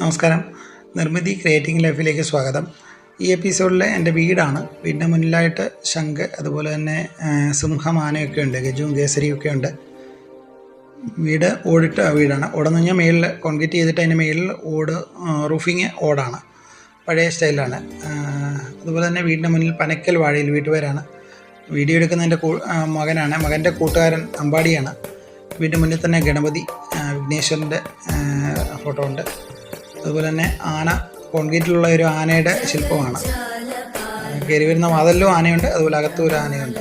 നമസ്കാരം. നിർമ്മിതി ക്രിയേറ്റിംഗ് ലൈഫിലേക്ക് സ്വാഗതം. ഈ എപ്പിസോഡിലെ എന്റെ വീടാണ്. വീടിന്റെ മുന്നിലായിട്ട് ശംഖ് അതുപോലെ തന്നെ സിംഹമാനയൊക്കെ ഉണ്ട് ഗജുവും കേസരിയൊക്കെ ഉണ്ട്. വീട് ഓടിട്ട വീടാണ്. ഓടെന്ന് കഴിഞ്ഞാൽ മേളിൽ കോൺക്രീറ്റ് ചെയ്തിട്ട് അതിന്റെ മേളിൽ ഓട് റൂഫിങ് ഓടാണ്. പഴയ സ്റ്റൈലാണ്. അതുപോലെ തന്നെ വീടിന്റെ മുന്നിൽ പനക്കൽ വാഴയിൽ വീട്ടുപേരാണ്. വീഡിയോ എടുക്കുന്നതിന്റെ മകനാണ്. മകന്റെ കൂട്ടുകാരൻ അമ്പാടിയാണ്. വീടിന്റെ മുന്നിൽ തന്നെ ഗണപതി വിഘ്നേശ്വരന്റെ ഫോട്ടോ ഉണ്ട്. അതുപോലെ തന്നെ ആന കോൺക്രീറ്റിലുള്ള ഒരു ആനയുടെ ശില്പമാണ്. കയറി വരുന്ന വാതലിലും ആനയുണ്ട് അതുപോലെ അകത്തും ഒരു ആനയുണ്ട്.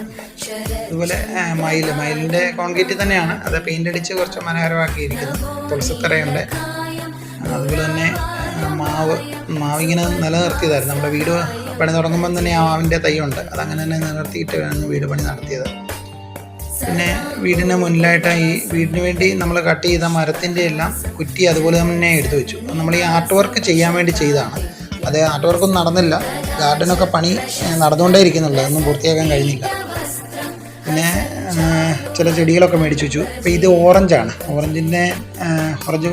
അതുപോലെ മയിൽ മയിലിന്റെ കോൺക്രീറ്റ് തന്നെയാണ്. അത് പെയിന്റ് അടിച്ച് കുറച്ച് മനോഹരമാക്കിയിരിക്കുന്നു. തുളസിത്തറയുണ്ട്. അതുപോലെ തന്നെ മാവ് മാവിങ്ങനെ നിലനിർത്തിയതായിരുന്നു. നമ്മുടെ വീട് പണി തുടങ്ങുമ്പം തന്നെ ആ മാവിന്റെ തൈയുണ്ട്. അതങ്ങനെ തന്നെ നിലനിർത്തിയിട്ടാണ് വീട് പണി നടത്തിയത്. പിന്നെ വീടിന് മുന്നിലായിട്ട് ഈ വീടിന് വേണ്ടി നമ്മൾ കട്ട് ചെയ്ത മരത്തിന്റെ എല്ലാം കുറ്റി അതുപോലെ തന്നെ എടുത്തു വെച്ചു. നമ്മൾ ഈ ആർട്ട് വർക്ക് ചെയ്യാൻ വേണ്ടി ചെയ്തതാണ്. അത് ആർട്ട് വർക്കൊന്നും നടന്നില്ല. ഗാർഡനൊക്കെ പണി നടന്നുകൊണ്ടേ ഇരിക്കുന്നുണ്ട്. അതൊന്നും പൂർത്തിയാക്കാൻ കഴിഞ്ഞില്ല. പിന്നെ ചില ചെടികളൊക്കെ മേടിച്ചു വെച്ചു. അപ്പോൾ ഇത് ഓറഞ്ചാണ് ഓറഞ്ചിന്റെ ഓറഞ്ച്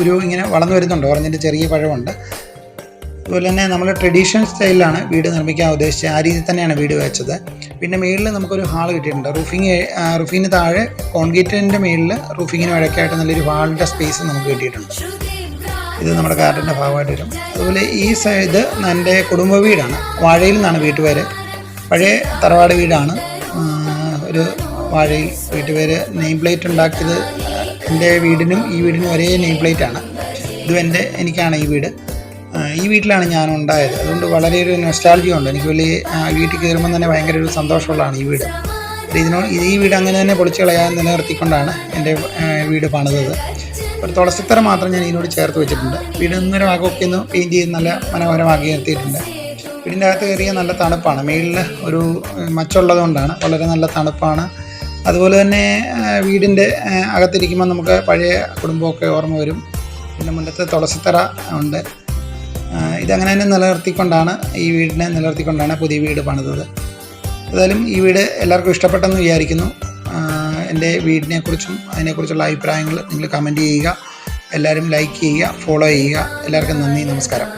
ഒരു ഇങ്ങനെ വളർന്നു വരുന്നുണ്ട്. ഓറഞ്ചിന്റെ ചെറിയ പഴമുണ്ട്. അതുപോലെ തന്നെ നമ്മൾ ട്രഡീഷണൽ സ്റ്റൈലിലാണ് വീട് നിർമ്മിക്കാൻ ഉദ്ദേശിച്ചത്. ആ രീതിയിൽ തന്നെയാണ് വീട് വെച്ചത്. പിന്നെ മുകളിൽ നമുക്കൊരു ഹാൾ കിട്ടിയിട്ടുണ്ട്. റൂഫിങ് റൂഫിന് താഴെ കോൺക്രീറ്റിന്റെ മുകളിൽ റൂഫിങ്ങിന് വഴക്കായിട്ട് നല്ലൊരു ഹാളിന്റെ സ്പേസ് നമുക്ക് കിട്ടിയിട്ടുണ്ട്. ഇത് നമ്മുടെ ഗാർഡന്റെ ഭാഗമായിട്ട് വരും. അതുപോലെ ഈ സൈഡ് എന്റെ കുടുംബ വീടാണ്. വാഴയിൽ നിന്നാണ് വീട്ടുപേര്. പഴയ തറവാട് വീടാണ്. ഒരു വാഴയിൽ വീട്ടുപേര് നെയിം പ്ലേറ്റ് ഉണ്ടാക്കിയത് എന്റെ വീടിനും ഈ വീടിനും ഒരേ നെയിം പ്ലേറ്റാണ് ഇതും എന്റെ എനിക്കാണ് ഈ വീട്. ഈ വീട്ടിലാണ് ഞാൻ ഉണ്ടായത് അതുകൊണ്ട് വളരെ ഒരു നൊസ്റ്റാൾജിയ ഉണ്ട്. എനിക്ക് വലിയ വീട്ടിൽ കയറുമ്പോൾ തന്നെ ഭയങ്കര ഒരു സന്തോഷമുള്ളതാണ് ഈ വീട്. ഇതിനോട് ഇതിനോ ഇത് ഈ വീട് അങ്ങനെ തന്നെ പൊളിച്ചു കളയാൻ നിലനിർത്തിക്കൊണ്ടാണ് എന്റെ വീട് പണിതത്. ഒരു തുളസിത്തറ മാത്രം ഞാൻ ഇതിനോട് ചേർത്ത് വെച്ചിട്ടുണ്ട്. വീട് ഇന്നൊരു ഭാഗമൊക്കെ ഒന്ന് പെയിന്റ് ചെയ്ത് നല്ല മനോഹരമാക്കി നിർത്തിയിട്ടുണ്ട്. വീടിന്റെ അകത്ത് കയറിയ നല്ല തണുപ്പാണ്. മേളിൽ ഒരു മച്ചുള്ളതുകൊണ്ടാണ് മച്ചുള്ളത് കൊണ്ടാണ് വളരെ നല്ല തണുപ്പാണ്. അതുപോലെ തന്നെ വീടിന്റെ അകത്തിരിക്കുമ്പോൾ നമുക്ക് പഴയ കുടുംബമൊക്കെ ഓർമ്മ വരും. പിന്നെ മുന്നത്തെ തുളസിത്തറ ഉണ്ട്. ഇതങ്ങനെ തന്നെ നിലനിർത്തിക്കൊണ്ടാണ് ഈ വീടിനെ നിലനിർത്തിക്കൊണ്ടാണ് പുതിയ വീട് പണിതത്. ഏതായാലും ഈ വീട് എല്ലാവർക്കും ഇഷ്ടപ്പെട്ടെന്ന് വിചാരിക്കുന്നു. എന്റെ വീടിനെക്കുറിച്ചും അതിനെക്കുറിച്ചുള്ള അഭിപ്രായങ്ങൾ നിങ്ങൾ കമന്റ് ചെയ്യുക. എല്ലാവരും ലൈക്ക് ചെയ്യുക ഫോളോ ചെയ്യുക. എല്ലാവർക്കും നന്ദി നമസ്കാരം.